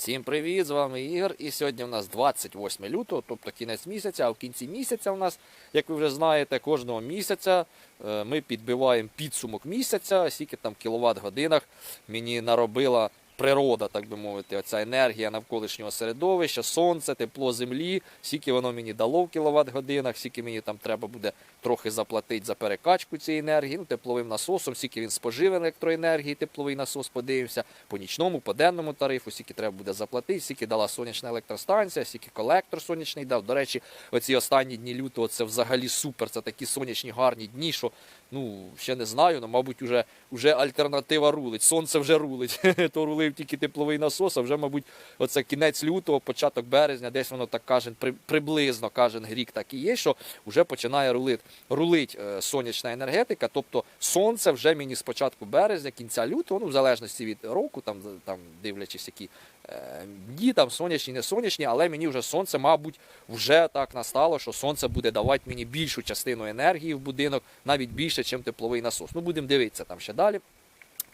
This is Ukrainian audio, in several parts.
Всім привіт! З вами Ігор. І сьогодні у нас 28 лютого, тобто кінець місяця. А в кінці місяця у нас, як ви вже знаєте, кожного місяця е, ми підбиваємо підсумок місяця, скільки там кіловат годинах мені наробила природа, так би мовити, оця енергія навколишнього середовища, сонце, тепло землі, скільки воно мені дало в кіловат годинах, скільки мені там треба буде трохи заплатити за перекачку цієї енергії, ну, тепловим насосом, скільки він спожив електроенергії, тепловий насос, подивимося, по нічному, по денному тарифу, скільки треба буде заплатити, скільки дала сонячна електростанція, скільки колектор сонячний дав. До речі, оці останні дні лютого це взагалі супер. Це такі сонячні гарні дні, що ну ще не знаю, але мабуть, вже, вже альтернатива рулить. Сонце вже рулить. То рулив тільки тепловий насос, а вже, мабуть, оце кінець лютого, початок березня, десь воно так каже, при, приблизно кожен рік так і є, що вже починає рулити. Рулить е, сонячна енергетика, тобто сонце вже мені з початку березня, кінця лютого, ну в залежності від року, там, там дивлячись, які е, дні, там сонячні, не сонячні, але мені вже сонце, мабуть, вже так настало, що сонце буде давати мені більшу частину енергії в будинок, навіть більше, ніж тепловий насос. Ну, будемо дивитися там ще далі.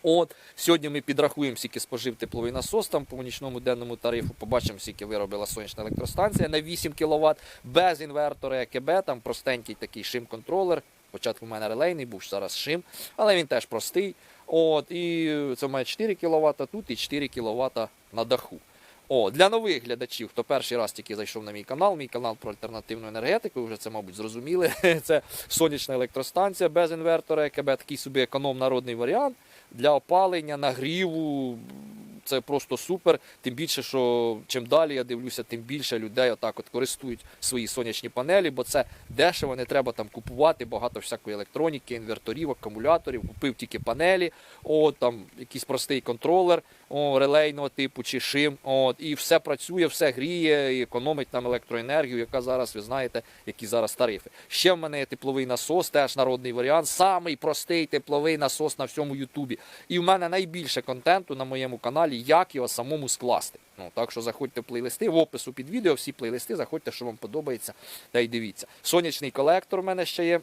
От сьогодні ми підрахуємо, скільки спожив тепловий насос там по нічному денному тарифу. Побачимо, скільки виробила сонячна електростанція на 8 кВт без інвертора ЕКБ, там простенький такий шим-контролер. Спочатку в мене релейний був зараз шим, але він теж простий. От, і це має 4 кВт тут і 4 кВт на даху. О, для нових глядачів, хто перший раз тільки зайшов на мій канал, мій канал про альтернативну енергетику, вже це, мабуть, зрозуміли. Це сонячна електростанція без інвертора, ЕКБ, такий собі економ народний варіант для опалення, нагріву. Це просто супер. Тим більше, що чим далі я дивлюся, тим більше людей отак от користують свої сонячні панелі, бо це дешево, не треба там купувати багато всякої електроніки, інверторів, акумуляторів. Купив тільки панелі, о, там якийсь простий контролер о, релейного типу чи шим. От, і все працює, все гріє і економить там електроенергію, яка зараз, ви знаєте, які зараз тарифи. Ще в мене є тепловий насос, теж народний варіант, самий простий тепловий насос на всьому Ютубі. І в мене найбільше контенту на моєму каналі, як його самому скласти. Ну, так що заходьте в плейлисти, в опису під відео, всі плейлисти, заходьте, що вам подобається, та й дивіться. Сонячний колектор в мене ще є.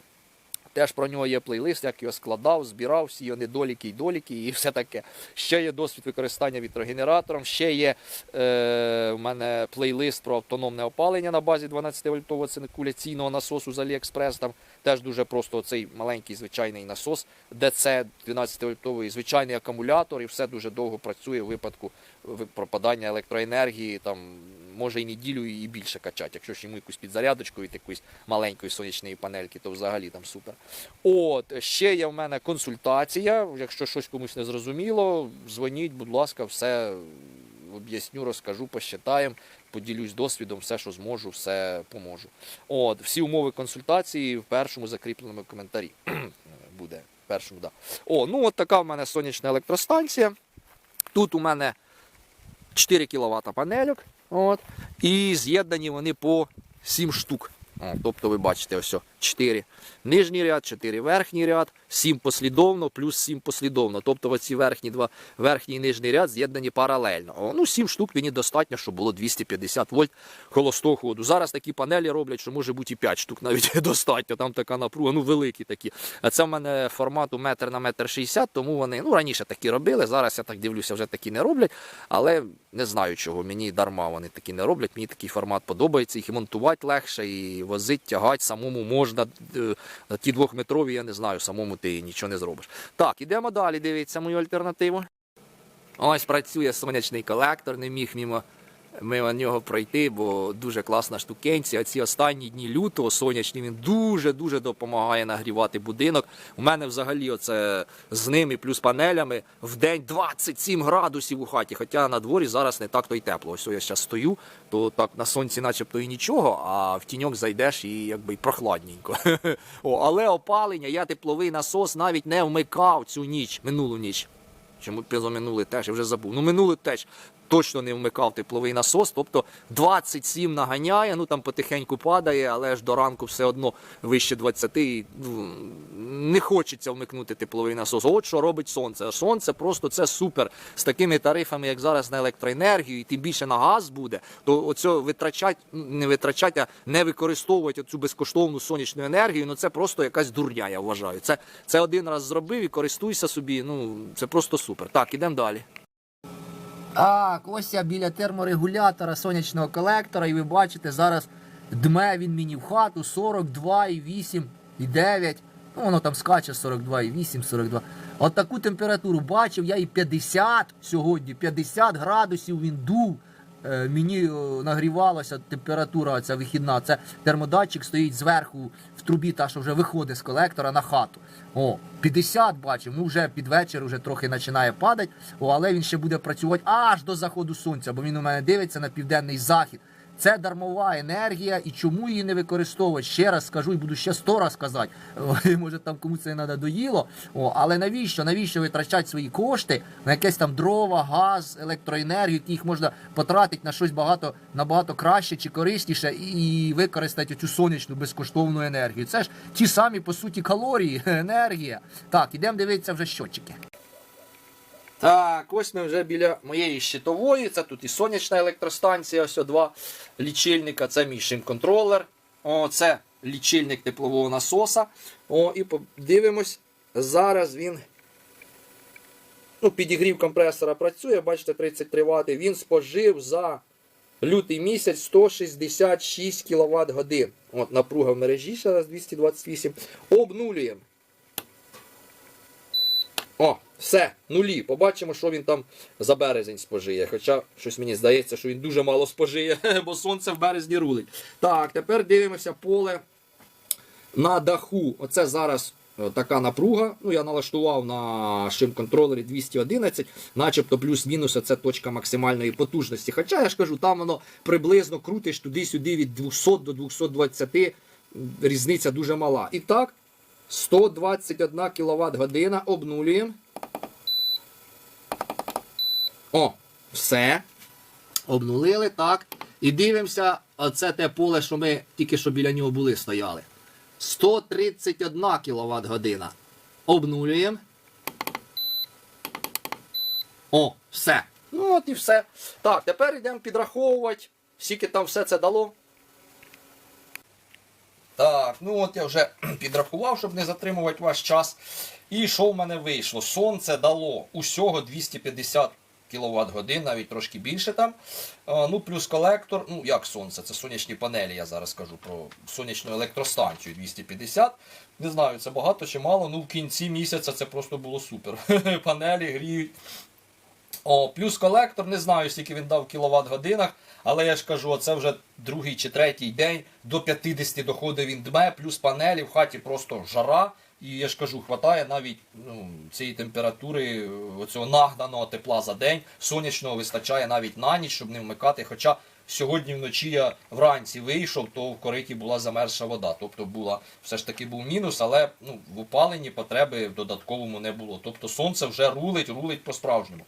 Теж про нього є плейлист, як його складав, збирав, всі його недоліки і доліки, і все таке. Ще є досвід використання вітрогенератором, ще є е, у мене плейлист про автономне опалення на базі 12-вольтового циркуляційного насосу з Aliexpress. Там теж дуже просто цей маленький звичайний насос, ДЦ 12-вольтовий, звичайний акумулятор, і все дуже довго працює в випадку ви- пропадання електроенергії. Там може і неділю і більше качати. Якщо ж йому якусь підзарядочку від якоїсь маленької сонячної панельки, то взагалі там супер. От ще є в мене консультація. Якщо щось комусь не зрозуміло, дзвоніть, будь ласка, все об'ясню, розкажу, посчитаємо. Поділюсь досвідом, все, що зможу, все поможу. От, всі умови консультації в першому закріпленому коментарі буде. Першому, да. О, ну от така в мене сонячна електростанція. Тут у мене 4 кВт панельок. От, і з'єднані вони по 7 штук. О, тобто ви бачите, ось 4 нижній ряд, 4 верхній ряд, 7 послідовно, плюс 7 послідовно. Тобто оці верхні два, верхній і нижній ряд з'єднані паралельно. О, ну 7 штук мені достатньо, щоб було 250 вольт холостого ходу. Зараз такі панелі роблять, що може бути і 5 штук навіть достатньо. Там така напруга, ну великі такі. А це в мене формату метр на метр 60, тому вони ну раніше такі робили. Зараз я так дивлюся, вже такі не роблять. Але не знаю чого. Мені дарма вони такі не роблять. Мені такий формат подобається. Їх і монтувати легше, і возить, тягати самому можна. Е, Ті двохметрові, я не знаю, самому ти нічого не зробиш. Так, ідемо далі. Дивіться мою альтернативу. Ось працює сонячний колектор, не міг мимо, мимо нього пройти, бо дуже класна штукенція. Ці останні дні лютого сонячні він дуже-дуже допомагає нагрівати будинок. У мене взагалі оце з ними плюс панелями в день 27 градусів у хаті. Хоча на дворі зараз не так то й тепло. Ось я зараз стою, то так на сонці начебто і нічого, а в тіньок зайдеш і якби прохладненько. О, але опалення, я тепловий насос навіть не вмикав цю ніч, минулу ніч. Чому позаминулий теж, я вже забув. Ну, минулий теж точно не вмикав тепловий насос, тобто 27 наганяє, ну там потихеньку падає, але ж до ранку все одно вище 20. і, ну, Не хочеться вмикнути тепловий насос. От що робить сонце. Сонце просто це супер. З такими тарифами, як зараз на електроенергію, і тим більше на газ буде, то оцього витрачать, ну, не витрачать, а не використовувати цю безкоштовну сонячну енергію, ну це просто якась дурня, я вважаю. Це, це один раз зробив і користуйся собі. Ну це просто супер. Так, ідемо далі. Так, ось я біля терморегулятора сонячного колектора, і ви бачите, зараз дме він мені в хату 42,8 і 9. Ну, воно там скаче 42,8, 42. От таку температуру бачив, я і 50 сьогодні, 50 градусів він дув. Е, Мені е, нагрівалася температура ця вихідна. Це термодатчик стоїть зверху в трубі, та що вже виходить з колектора на хату. О, 50 бачив. Ну вже під вечір вже трохи починає падати. О, але він ще буде працювати аж до заходу сонця, бо він у мене дивиться на південний захід. Це дармова енергія, і чому її не використовувати? Ще раз скажу і буду ще сто раз казати. Може там комусь це не надоїло. О, але навіщо? Навіщо витрачати свої кошти на якесь там дрова, газ, електроенергію, які їх можна потратити на щось багато набагато краще чи корисніше, і використати цю сонячну безкоштовну енергію. Це ж ті самі по суті калорії, енергія. Так, ідемо дивитися вже щотчики. Так, ось ми вже біля моєї щитової. Це тут і сонячна електростанція, ось два лічильника. Це мій шим-контролер. О, це лічильник теплового насоса. О, і подивимось. Зараз він. Ну, підігрів компресора працює, бачите, 33 Вт. Він спожив за лютий місяць 166 кВт годин. От напруга в мережі зараз 228. Обнулюємо. О, все, нулі. Побачимо, що він там за березень спожиє. Хоча щось мені здається, що він дуже мало спожиє, бо сонце в березні рулить. Так, тепер дивимося поле на даху. Оце зараз е, така напруга. Ну, я налаштував на шим-контролері 211, начебто плюс-мінус це точка максимальної потужності. Хоча я ж кажу, там воно приблизно крутиш туди-сюди від 200 до 220. Різниця дуже мала. І так, 121 кВт година обнулюємо. О, все. Обнулили, так. І дивимося, оце те поле, що ми тільки що біля нього були, стояли. 131 кВт година. Обнулюємо. О, все. Ну от і все. Так, тепер йдемо підраховувати, скільки там все це дало. Так, ну от я вже підрахував, щоб не затримувати ваш час. І що в мене вийшло? Сонце дало усього 250 кВт годин, навіть трошки більше там. Ну, плюс колектор, ну як сонце, це сонячні панелі, я зараз кажу про сонячну електростанцію 250. Не знаю, це багато чи мало. Ну в кінці місяця це просто було супер. Панелі гріють. О, плюс колектор, не знаю, скільки він дав в кіловат годинах, але я ж кажу, це вже другий чи третій день, до 50 доходить він дме, плюс панелі в хаті просто жара. І я ж кажу, хватає навіть ну, цієї температури, оцього нагнаного тепла за день. Сонячного вистачає навіть на ніч, щоб не вмикати. Хоча сьогодні вночі я вранці вийшов, то в кориті була замерзша вода. Тобто була все ж таки був мінус, але ну, в опаленні потреби в додатковому не було. Тобто сонце вже рулить, рулить по-справжньому.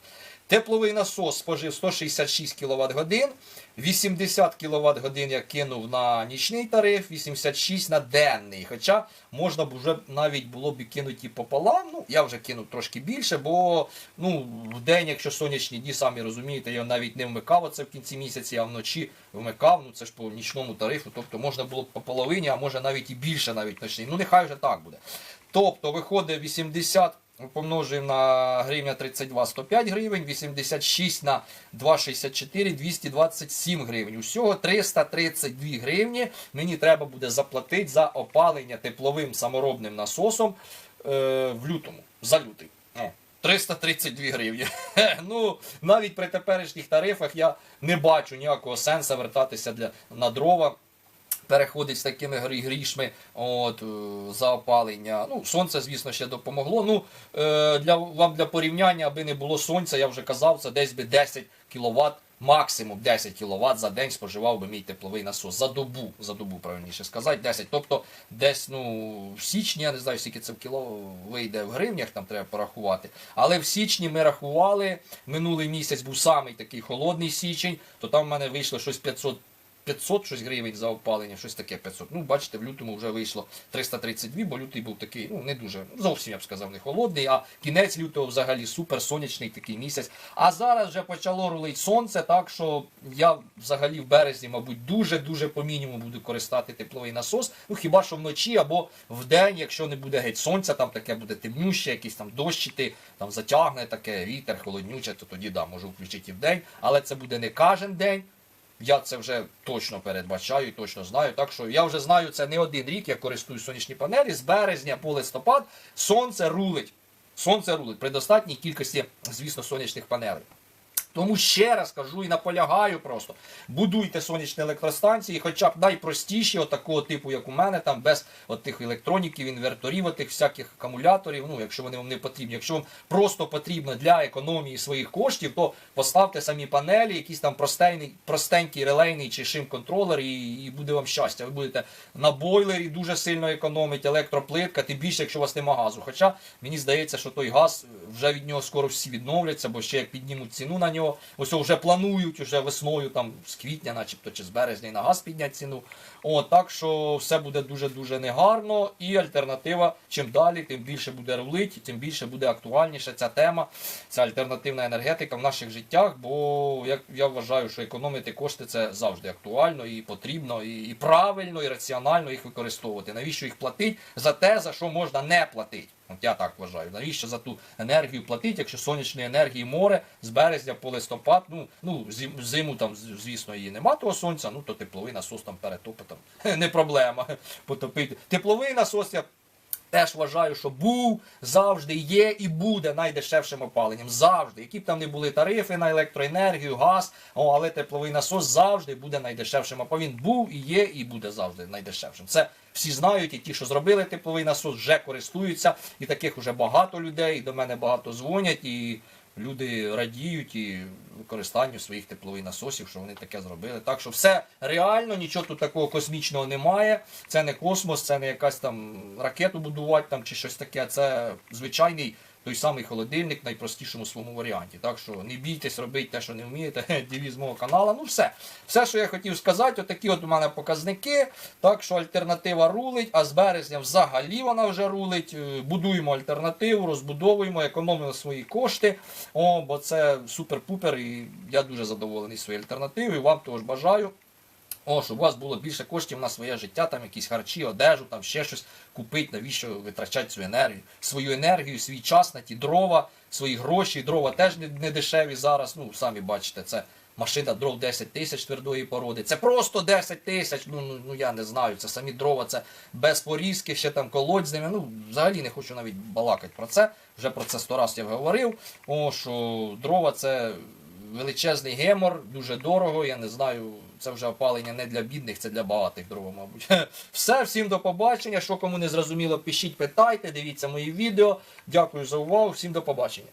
Тепловий насос спожив 166 кВт годин, 80 кВт годин я кинув на нічний тариф, 86 на денний. Хоча можна б вже навіть було б і кинути пополам. Ну, я вже кинув трошки більше, бо ну, в день, якщо сонячні дні, самі розумієте, я навіть не вмикав оце в кінці місяця, а вночі вмикав. Ну це ж по нічному тарифу. Тобто можна було б по половині, а може навіть і більше навіть ночний. Ну нехай вже так буде. Тобто виходить 80. Помножуємо на гривня 32 105 гривень, 86 на 2,64 227 гривень. Усього 332 гривні мені треба буде заплатити за опалення тепловим саморобним насосом е, в лютому. За лютий. 332 гривні. ну, навіть при теперішніх тарифах я не бачу ніякого сенсу вертатися для, на дрова переходить з такими грішми от, е, за опалення. Ну, сонце, звісно, ще допомогло. Ну, е, для, вам для порівняння, аби не було сонця, я вже казав, це десь би 10 кВт, максимум 10 кВт за день споживав би мій тепловий насос. За добу, за добу, правильніше сказати, 10. Тобто десь ну, в січні, я не знаю, скільки це в кіло вийде в гривнях, там треба порахувати. Але в січні ми рахували, минулий місяць був самий такий холодний січень, то там в мене вийшло щось 500 500 щось гривень за опалення, щось таке 500. Ну, бачите, в лютому вже вийшло 332, бо лютий був такий, ну не дуже, зовсім я б сказав, не холодний, а кінець лютого взагалі супер сонячний такий місяць. А зараз вже почало рулить сонце, так що я взагалі в березні, мабуть, дуже-дуже по мінімуму буду користати тепловий насос. Ну хіба що вночі або в день, якщо не буде геть сонця, там таке буде темнюще, якісь там дощити, там затягне таке, вітер, холоднюче, то тоді да, можу включити і в день, але це буде не кожен день. Я це вже точно передбачаю, точно знаю. Так що я вже знаю це не один рік. Я користуюсь сонячні панелі. З березня по листопад сонце рулить. Сонце рулить при достатній кількості, звісно, сонячних панелей. Тому ще раз кажу і наполягаю просто: будуйте сонячні електростанції, хоча б найпростіші, от такого типу, як у мене, там без тих електроніків, інверторів, от тих всяких акумуляторів. Ну, якщо вони вам не потрібні. Якщо вам просто потрібно для економії своїх коштів, то поставте самі панелі, якийсь там простенький, релейний чи шим контролер, і, і буде вам щастя. Ви будете на бойлері дуже сильно економити, електроплитка, тим більше, якщо у вас нема газу. Хоча мені здається, що той газ вже від нього скоро всі відновляться, бо ще як піднімуть ціну на нього. Ось вже планують уже весною, там з квітня, начебто, чи з березня і на газ піднять ціну. О, так що все буде дуже дуже негарно. І альтернатива, чим далі, тим більше буде рулить, тим більше буде актуальніша ця тема, ця альтернативна енергетика в наших життях. Бо як я вважаю, що економити кошти це завжди актуально і потрібно, і, і правильно, і раціонально їх використовувати. Навіщо їх платити за те, за що можна не платити? От я так вважаю. Навіщо за ту енергію платити, якщо сонячної енергії море з березня по листопад, ну, ну зим- зиму там, звісно, її нема того сонця, ну то тепловий насос там перетопить, не проблема потопити. Тепловий насос я Теж вважаю, що був, завжди є і буде найдешевшим опаленням. Завжди. Які б там не були тарифи на електроенергію, газ, о, але тепловий насос завжди буде найдешевшим. А він був і є, і буде завжди найдешевшим. Це всі знають, і ті, що зробили тепловий насос, вже користуються. І таких вже багато людей. І до мене багато дзвонять, і люди радіють і використанню своїх теплових насосів, що вони таке зробили. Так що все реально, нічого тут такого космічного немає. Це не космос, це не якась там ракету будувати там чи щось таке. Це звичайний. Той самий холодильник в найпростішому своєму варіанті. Так що не бійтесь робити те, що не вмієте, девіз мого каналу. Ну все. Все, що я хотів сказати, отакі от у мене показники. Так що альтернатива рулить, а з березня взагалі вона вже рулить. Е, Будуємо альтернативу, розбудовуємо, економимо свої кошти. О, бо це супер-пупер, і я дуже задоволений своєю альтернативою. Вам того ж бажаю. О, щоб у вас було більше коштів на своє життя, там якісь харчі, одежу, там ще щось купити, навіщо витрачати цю енергію. Свою енергію, свій час на ті дрова, свої гроші. Дрова теж не, дешеві зараз. Ну, самі бачите, це машина дров 10 тисяч твердої породи. Це просто 10 тисяч. Ну, ну, ну я не знаю. Це самі дрова, це без порізки, ще там ними. Ну, взагалі не хочу навіть балакати про це. Вже про це сто раз я говорив. О, що дрова це величезний гемор, дуже дорого. Я не знаю, це вже опалення не для бідних, це для багатих дрова, мабуть. Все, всім до побачення. Що кому не зрозуміло, пишіть, питайте, дивіться мої відео. Дякую за увагу, всім до побачення.